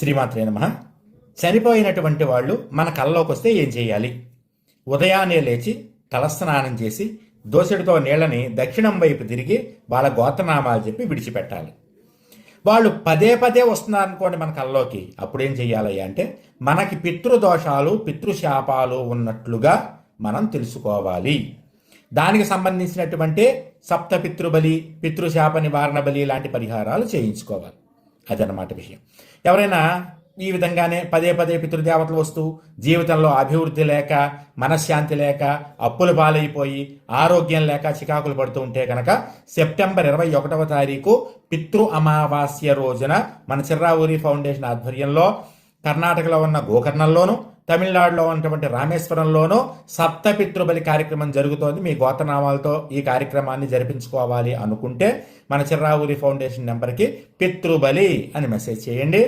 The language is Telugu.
శ్రీమాత్రే నమ. చనిపోయినటువంటి వాళ్ళు మన కళ్ళలోకి వస్తే ఏం చేయాలి? ఉదయాన్నే లేచి తలస్నానం చేసి దోసెడితో నీళ్ళని దక్షిణం వైపు తిరిగి వాళ్ళ గోత్రనామాలు చెప్పి విడిచిపెట్టాలి. వాళ్ళు పదే పదే వస్తున్నారనుకోండి మన కళ్ళలోకి. అప్పుడేం చేయాలయ్యా అంటే మనకి పితృదోషాలు పితృశాపాలు ఉన్నట్లుగా మనం తెలుసుకోవాలి. దానికి సంబంధించినటువంటి సప్త పితృబలి పితృశాప నివారణ బలి లాంటి పరిహారాలు చేయించుకోవాలి. అదనమాట విషయం. ఎవరైనా ఈ విధంగానే పదే పదే పితృదేవతలు వస్తూ జీవితంలో అభివృద్ధి లేక మనశ్శాంతి లేక అప్పుల పాలైపోయి ఆరోగ్యం లేక చికాకులు పడుతూ ఉంటే కనుక సెప్టెంబర్ ఇరవై ఒకటవ తారీఖు పితృ అమావాస్య రోజున మన చిర్రావూరి ఫౌండేషన్ ఆధ్వర్యంలో కర్ణాటకలో ఉన్న గోకర్ణంలోను తమిళనాడులో ఉన్నటువంటి రామేశ్వరంలోనూ సప్త పితృబలి కార్యక్రమం జరుగుతోంది. మీ గోతనామాలతో ఈ కార్యక్రమాన్ని జరిపించుకోవాలి అనుకుంటే మన చిర్రావూరి ఫౌండేషన్ నెంబర్కి పితృబలి అని మెసేజ్ చేయండి.